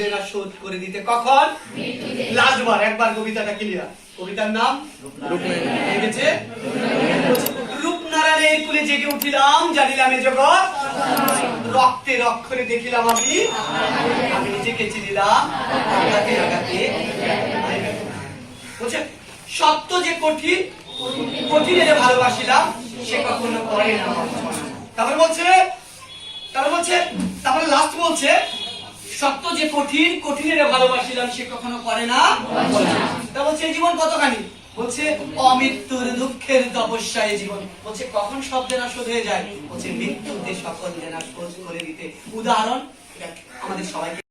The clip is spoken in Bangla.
দেনা শোধ করে দিতে। কখন? লাস্টবার একবার কবিতাটা ক্লিয়ার কবিতার নাম? রূপনারায়ণের কুলে জেগে উঠিলাম জানিলাম এ জগৎ। অক্ষরে দেখিলাম আমি। আমি নিজেকে চিনিলাম। আঘাতে আঘাতে বলছে সত্য যে কঠিন কঠিনে যে ভালোবাসিলাম সে কখনো করে না। তারপরে বলছে তারপরে বলছে যে কঠিন, কঠিনের ভালোবাসিলাম, সে কখনো করে না। তা বলছে জীবন কতখানি? বলছে, অমৃত্যুর দুঃখের তপস্যায় জীবন। বলছে, কখন সব শোধ হয়ে যায়? বলছে মৃত্যুতে সকল দেনা শোধ করে দিতে। উদাহরণ আমাদের সবাইকে